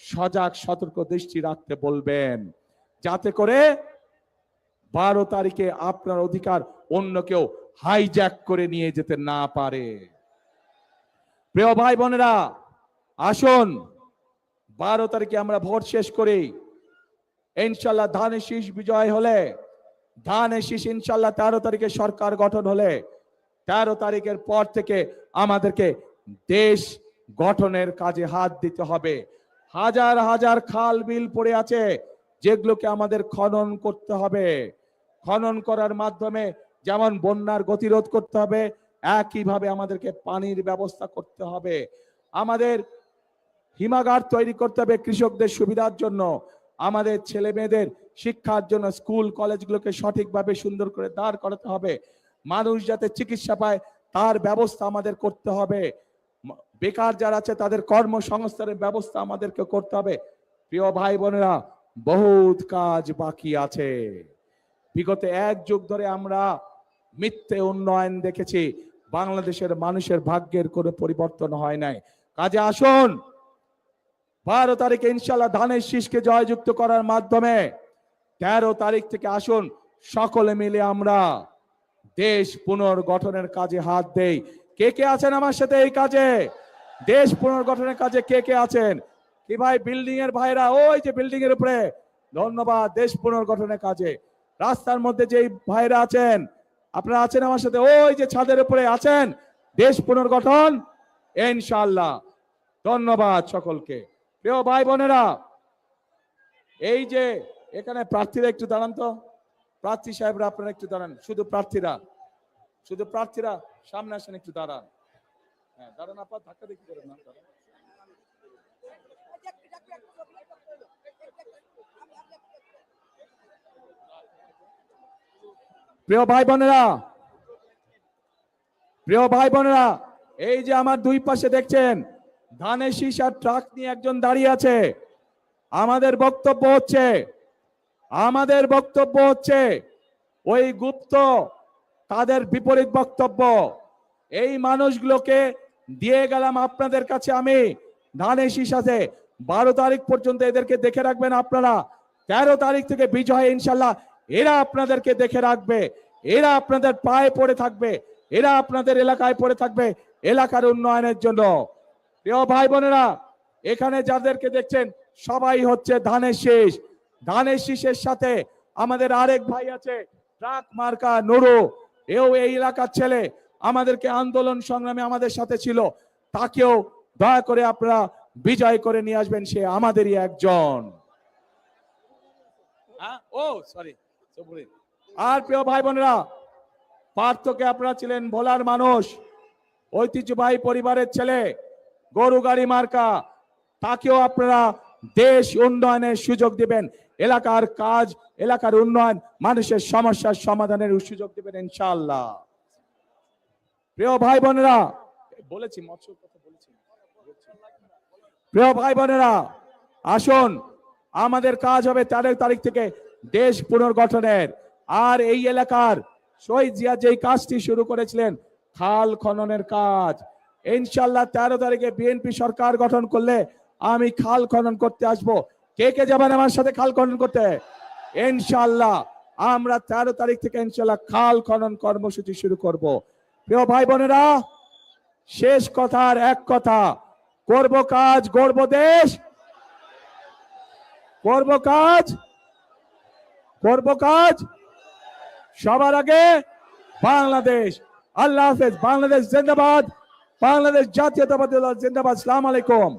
সজাগ, সতর্ক দৃষ্টি রাখতে বলবেন। যাতে করে বারো তারিখে আপনার অধিকার অন্য কেউ হাইজ্যাক করে নিয়ে যেতে না পারে। প্রিয় ভাই বোনেরা, আসুন। বারো তারিখে আমরা ভোট শেষ করি। ইনশাল্লাহ ধানের শীষ বিজয় হলে, ধানের শীষ ইনশাল্লাহ তেরো তারিখে সরকার গঠন হলে, তেরো তারিখের পর থেকে আমাদেরকে দেশ গঠনের কাজে হাত দিতে হবে। হাজার হাজার খাল বিল পড়ে আছে, যেগুলোকে আমাদের খনন করতে হবে। খনন করার মাধ্যমে যেমন বন্যার গতিরোধ করতে হবে, একইভাবে আমাদেরকে পানির ব্যবস্থা করতে হবে। আমাদের হিমাগার তৈরি করতে হবে কৃষকদের সুবিধার জন্য। আমাদের ছেলে মেয়েদের শিক্ষার জন্য স্কুল, কলেজগুলোকে সঠিকভাবে সুন্দর করে দাঁড় করাতে হবে। মানুষ যাতে চিকিৎসা পায়, তার ব্যবস্থা আমাদের করতে হবে। বেকার যারা আছে, তাদের কর্মসংস্থানের ব্যবস্থা আমাদেরকে করতে হবে। প্রিয় ভাই বোনেরা, বহুত কাজ বাকি আছে। বিগত এক যুগ ধরে আমরা মিথ্যে উন্নয়ন দেখেছি। বাংলাদেশের মানুষের ভাগ্যের কোনো পরিবর্তন হয় নাই। কাজে আসুন। বারো তারিখে ইনশাল্লাহ ধানের শীষকে জয়যুক্ত করার মাধ্যমে তেরো তারিখ থেকে আসুন। সকলে মিলে আমরা দেশ পুনর্গঠনের কাজে হাত দেই। কে কে আছেন আমার সাথে এই কাজে? দেশ পুনর্গঠনের কাজে কে কে আছেন? কি ভাই বিল্ডিং এর ভাইরা? ওই যে বিল্ডিং এর উপরে। ধন্যবাদ, দেশ পুনর্গঠনের কাজে। রাস্তার মধ্যে যেই ভাইরা আছেন, আপনারা আছেন আমার সাথে? ওই যে ছাদের উপরে আছেন। দেশ পুনর্গঠন? ইনশাল্লাহ ধন্যবাদ সকলকে। প্রিয় ভাই বোনেরা, এই যে এখানে প্রার্থীরা একটু দাঁড়ান তো। প্রার্থী সাহেবরা, আপনারা একটু দাঁড়ান। শুধু প্রার্থীরা। শুধু প্রার্থীরা। সামনে আসেন একটু দাঁড়ান। হ্যাঁ দাঁড়ান আপনার ধাক্কা দেখি করেন? না। প্রিয় ভাই বোনেরা, প্রিয় ভাই বোনেরা, এই যে আমার দুই পাশে দেখছেন, ধানের শীষ আর ট্রাক নিয়ে একজন দাঁড়িয়ে আছে। আমাদের বক্তব্য হচ্ছে, আমাদের বক্তব্য হচ্ছে, ওই গুপ্ত তাদের বিপরীত বক্তব্য। এই মানুষগুলোকে দিয়ে গেলাম আপনাদের কাছে আমি। ধানের আছে বারো তারিখ পর্যন্ত এদেরকে দেখে রাখবেন আপনারা। তেরো তারিখ থেকে বিজয় ইনশাল্লাহ এরা আপনাদেরকে দেখে রাখবে। এরা আপনাদের পায়ে পড়ে থাকবে। এরা আপনাদের এলাকায় পড়ে থাকবে এলাকার উন্নয়নের জন্য। প্রিয় ভাই বোনেরা, এখানে যাদেরকে দেখছেন, সবাই হচ্ছে ধানের শীষ। ধানের শীষের সাথে আমাদের আরেক ভাই আছে, ট্রাক মার্কা নুরু। এও এই এলাকার ছেলে আমাদেরকে আন্দোলন সংগ্রামে আমাদের সাথে ছিল। তাকেও দয়া করে আপনারা বিজয় করে নিয়ে আসবেন সে আমাদেরই একজন। হ্যাঁ? ও সরি আর প্রিয় ভাই বোনেরা পার্থকে আপনারা ছিলেন ভোলার মানুষ ঐতিহ্যবাহী পরিবারের ছেলে গরু গাড়ি মার্কা তাকেও আপনারা দেশ উন্নয়নের সুযোগ দিবেন। এলাকার কাজ, এলাকার উন্নয়ন, মানুষের সমস্যার সমাধানের সুযোগ দেবেন ইনশাআল্লাহ। প্রিয় ভাই বোনেরা, বলেছি, মৎস্য কথা বলেছি। প্রিয় ভাই বোনেরা, আসুন, আমাদের কাজ হবে তেরো তারিখ থেকে দেশ পুনর্গঠনের। আর এই এলাকার শহীদ জিয়া যেই কাজটি শুরু করেছিলেন, খাল খননের কাজ। ইনশাল্লাহ তেরো তারিখে বিএনপি সরকার গঠন করলে আমি খাল খনন করতে আসব। কে কে যাবেন আমার সাথে খাল খনন করতে? ইনশাল্লাহ আমরা তেরো তারিখ থেকে ইনশাল্লাহ খাল খনন কর্মসূচি শুরু করব। প্রিয় ভাই বোনেরা, শেষ কথার এক কথা, করব কাজ, গড়ব দেশ। করব কাজ করব কাজ। সবার আগে বাংলাদেশ, আল্লাহ হাফেজ, বাংলাদেশ জিন্দাবাদ, বাংলাদেশ জাতীয়তাবাদী জিন্দাবাদ, সালাম আলাইকুম।